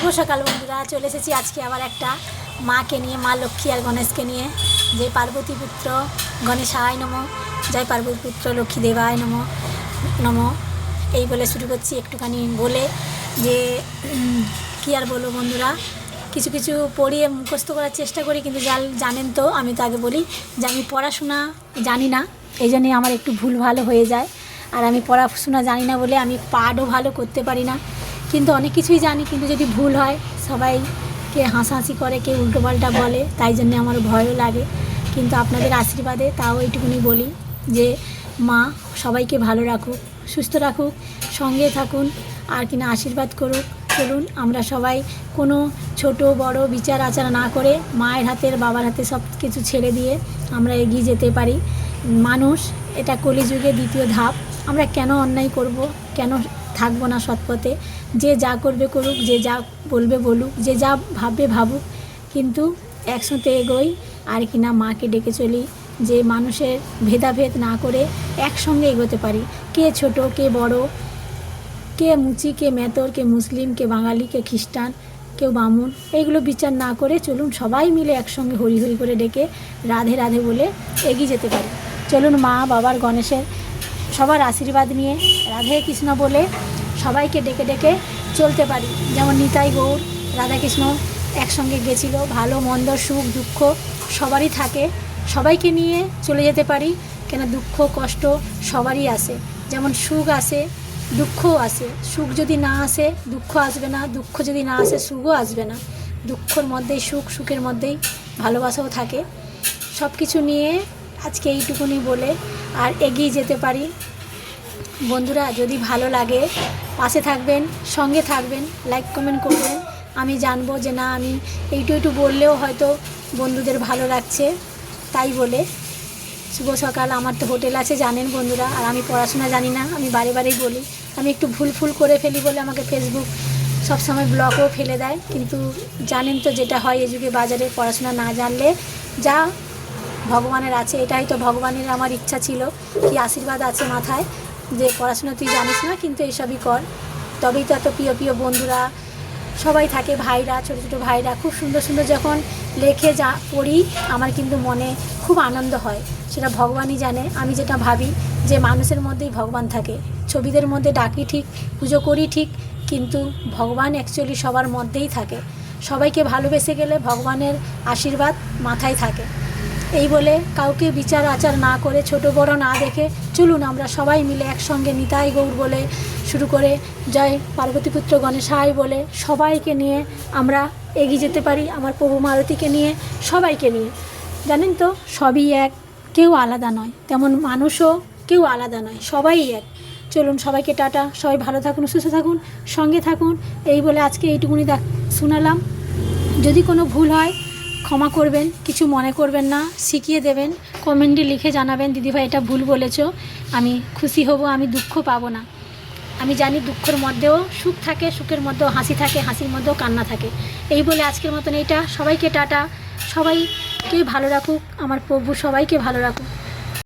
শুভ সকাল বন্ধুরা, চলে এসেছি আজকে আবার একটা মাকে নিয়ে, মা লক্ষ্মী আর গণেশকে নিয়ে। যে পার্বতী পুত্র, গণেশ আয় নম। জয় পার্বতী পুত্র, লক্ষ্মী দেবায় নম নম। এই বলে শুরু করছি একটুখানি বলে যে কী আর বলব বন্ধুরা, কিছু কিছু পড়িয়ে মুখস্থ করার চেষ্টা করি, কিন্তু যা জানেন তো, আমি তো আগে বলি যে আমি পড়াশোনা জানি না, এই জন্যই আমার একটু ভুল ভালো হয়ে যায়। আর আমি পড়াশোনা জানি না বলে আমি পাঠও ভালো করতে পারি না। কিন্তু অনেক কিছুই জানি, কিন্তু যদি ভুল হয় সবাই কে হাসাহাসি করে কে উল্টোপাল্টা বলে, তাই জন্য আমার ভয়ও লাগে। কিন্তু আপনাদের আশীর্বাদে তাও এইটুকুনি বলি যে, মা, সবাইকে ভালো রাখুক, সুস্থ রাখুক, সঙ্গে থাকুন, আর কিনা আশীর্বাদ করুক। চলুন, আমরা সবাই কোনো ছোট, বড় বিচার আচার না করে, মায়ের হাতের, বাবার হাতে সব কিছু ছেড়ে দিয়ে আমরা এগিয়ে যেতে পারি। মানুষ, এটা কলিযুগে দ্বিতীয় ধাপ। আমরা কেন অন্যায় করব? কেন থাকব না সৎপথে। যে যা করবে করুক, যে যা বলবে বলুক, যে যা ভাববে ভাবুক, কিন্তু একসাথে এগোই। আর কি না মাকে ডেকে চলি, যে মানুষের ভেদাভেদ না করে একসঙ্গে এগোতে পারি। কে ছোট, কে বড়, কে মুচি, কে মেতর, কে মুসলিম, কে বাঙালি, কে খ্রিস্টান, কেউ বামুন, এইগুলো বিচার না করে চলুন সবাই মিলে একসঙ্গে হরি হরি করে ডেকে রাধে রাধে বলে এগিয়ে যেতে পারি। চলুন মা বাবার গণেশের সবার আশীর্বাদ নিয়ে রাধে কৃষ্ণ বলে সবাইকে ডেকে ডেকে চলতে পারি। যেমন নিতাই গৌর রাধাকৃষ্ণ একসঙ্গে গেছিল, ভালো, মন্দ, সুখ, দুঃখ সবারই থাকে। সবাইকে নিয়ে চলে যেতে পারি, কেন দুঃখ, কষ্ট সবারই আসে। যেমন সুখ আসে, দুঃখও আসে। সুখ যদি না আসে, দুঃখ আসবে না। দুঃখ যদি না আসে, সুখও আসবে না। দুঃখর মধ্যেই সুখ, সুখের মধ্যেই ভালোবাসাও থাকে। সব কিছু নিয়ে আজকে এইটুকুনি বলে আর এগিয়ে যেতে পারি। বন্ধুরা, যদি ভালো লাগে, পাশে থাকবেন, সঙ্গে থাকবেন লাইক কমেন্ট করবেন। আমি জানব যে, না, আমি এইটু একটু বললেও হয়তো বন্ধুদের ভালো লাগছে। তাই বলে, শুভ সকাল। আমার তো হোটেল আছে, জানেন বন্ধুরা, আর আমি পড়াশোনা জানি না, আমি বারে বারেই বলি। আমি একটু ভুল ফুল করে ফেলি বলে আমাকে ফেসবুক সবসময় ব্লকও ফেলে দেয়। কিন্তু জানেন তো, যেটা হয় এই যুগে বাজারে পড়াশোনা না জানলে, যা ভগবানের আছে, এটাই তো ভগবানের আমার ইচ্ছা ছিল, কি আশীর্বাদ আছে মাথায়, যে পড়াশোনা তুই জানিস না, কিন্তু এইসবই কর। তবেই তো এত প্রিয় প্রিয় বন্ধুরা, সবাই থাকে, ভাইরা, ছোটো ছোটো ভাইরা, খুব সুন্দর সুন্দর যখন লেখে যা পড়ি, আমার কিন্তু মনে খুব আনন্দ হয়। সেটা ভগবানই জানে, আমি যেটা ভাবি যে মানুষের মধ্যেই ভগবান থাকে। ছবিদের মধ্যে ডাকি ঠিক, পুজো করি ঠিক, কিন্তু ভগবান অ্যাকচুয়ালি সবার মধ্যেই থাকে। সবাইকে ভালোবেসে গেলে ভগবানের আশীর্বাদ মাথায় থাকে। এই বলে কাউকে বিচার আচার না করে ছোট বড় না দেখে চলুন আমরা সবাই মিলে একসঙ্গে নিতাই গৌর বলে শুরু করে জয় পার্বতীপুত্র গণেশাই বলে সবাইকে নিয়ে আমরা এগিয়ে যেতে পারি, আমার প্রভু মারতীকে নিয়ে, সবাইকে নিয়ে। জানেন তো, সবই এক, কেউ আলাদা নয়। তেমন মানুষও কেউ আলাদা নয়, সবাই এক। চলুন সবাইকে টাটা, সবাই ভালো থাকুন, সুস্থ থাকুন, সঙ্গে থাকুন। এই বলে আজকে এইটুকুনি দেখ শোনালাম। যদি কোনো ভুল হয় ক্ষমা করবেন, কিছু মনে করবেন না, শিখিয়ে দেবেন, কমেন্টে লিখে জানাবেন, দিদিভাই, এটা ভুল বলেছ, আমি খুশি হব, আমি দুঃখ পাবো না। আমি জানি দুঃখের মধ্যেও সুখ থাকে, সুখের মধ্যেও হাসি থাকে, হাসির মধ্যেও কান্না থাকে। এই বলে আজকের মতন এইটা। সবাইকে টাটা। সবাইকে ভালো রাখুক। আমার প্রভু সবাইকে ভালো রাখুক।